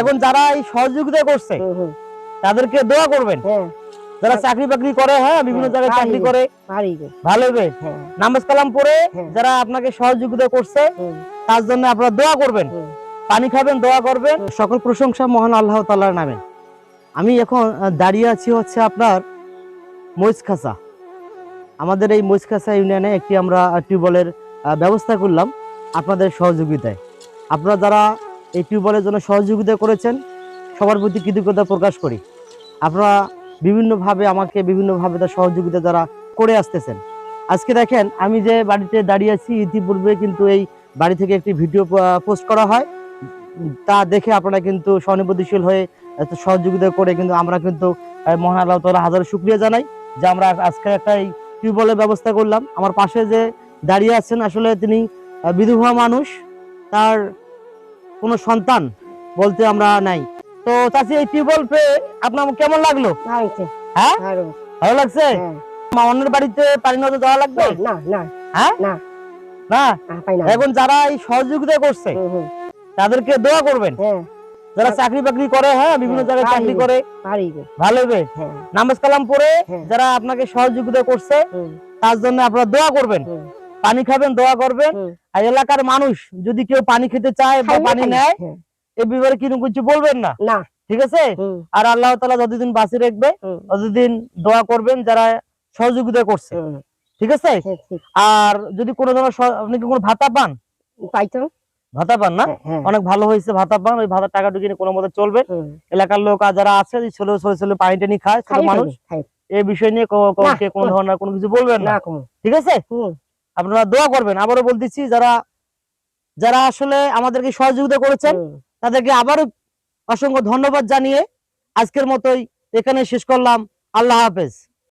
এখন যারা এই সহযোগিতা করছে তাদেরকে দোয়া করবেন। হ্যাঁ। যারা চাকরি বাকরি করে হ্যাঁ বিভিন্ন হ্যাঁ, জায়গায় চাকরি করে ভালো হ্যাঁ। নামাজ কালাম পড়ে হ্যাঁ। যারা আপনাকে সহযোগিতা করছে তার জন্য আপনারা দোয়া করবেন। পানি খাবেন দোয়া করবেন। সকল প্রশংসা মহান আল্লাহ তাল্লাহর নামে। আমি এখন দাঁড়িয়ে আছি হচ্ছে আপনার মহিষখাসা আমাদের এই মহিষখাসা ইউনিয়নে একটি আমরা টিউবওয়েলের ব্যবস্থা করলাম আপনাদের সহযোগিতায়। আপনারা যারা এই টিউবওয়েলের জন্য সহযোগিতা করেছেন। সবার প্রতি কৃতজ্ঞতা প্রকাশ করি। আপনারা বিভিন্নভাবে আমাকে বিভিন্নভাবে তার সহযোগিতা যারা করে আসতেছেন। আজকে দেখেন, আমি যে বাড়িতে দাঁড়িয়ে আছি, ইতিপূর্বে কিন্তু এই বাড়ি থেকে একটি ভিডিও পোস্ট করা হয়। তা দেখে আপনারা কিন্তু সহানুভূতিশীল হয়ে সহযোগিতা করে কিন্তু আমরা কিন্তু মহান আল্লাহ তালা হাজার শুক্রিয়া জানাই যে আমরা আজকে একটা এই টিউবওয়েলের ব্যবস্থা করলাম। আমার পাশে যে দাঁড়িয়ে আছেন আসলে তিনি বিধবা মানুষ। তার কোনো সন্তান বলতে আমরা নাই। তো চাচি এই টিউবওয়েল পেয়ে আপনার কেমন লাগল? হ্যাঁ? ভালো, লাগছে? হ্যাঁ। মা অন্যের বাড়িতে পানি নজর যাওয়া লাগবে? না না হ্যাঁ? না। এখন যারা এই সহযোগিতা করছে তাদেরকে দোয়া করবেন। হ্যাঁ। যারা চাকরি বাকরি করে হ্যাঁ বিভিন্ন জায়গায় চাকরি করে ভালো হবে নামাজ কালাম পড়ে। যারা আপনাকে সহযোগিতা করছে তার জন্য আপনারা দোয়া করবেন। পানি খাবেন দোয়া করবেন। আর এলাকার মানুষ যদি কেউ পানি খেতে চায় বা পানি নেয় হ্যাঁ, এ ব্যাপারে কিন্তু কিছু বলবেন না? না। ঠিক আছে? আর আল্লাহ তালা যতদিন বাঁচিয়ে রাখবে ততদিন দোয়া করবেন যারা সহযোগিতা করছে। ঠিক আছে? হ্যাঁ, আর যদি কোনো ধরনের আপনি কি কোনো ভাতা পান? পাইতো। ভাতা পান না? হ্যাঁ, অনেক ভালো হয়েছে ভাতা পান ওই ভাতার টাকা ঢুকিয়ে কোনো মতো চলবে। এলাকার লোক আর যারা আছে যে ছোট ছোট ছোট পানি টানি খায় ছোট মানুষ। এই বিষয় নিয়ে কোনো ধরনের কোনো কিছু বলবেন না? ঠিক আছে? আপনারা দোয়া করবেন। আবারও বলতেছি যারা যারা আসলে আমাদেরকে সহযোগিতা করেছেন তাদেরকে আবারও অসংখ্য ধন্যবাদ জানিয়ে আজকের মতোই এখানে শেষ করলাম। আল্লাহ হাফেজ।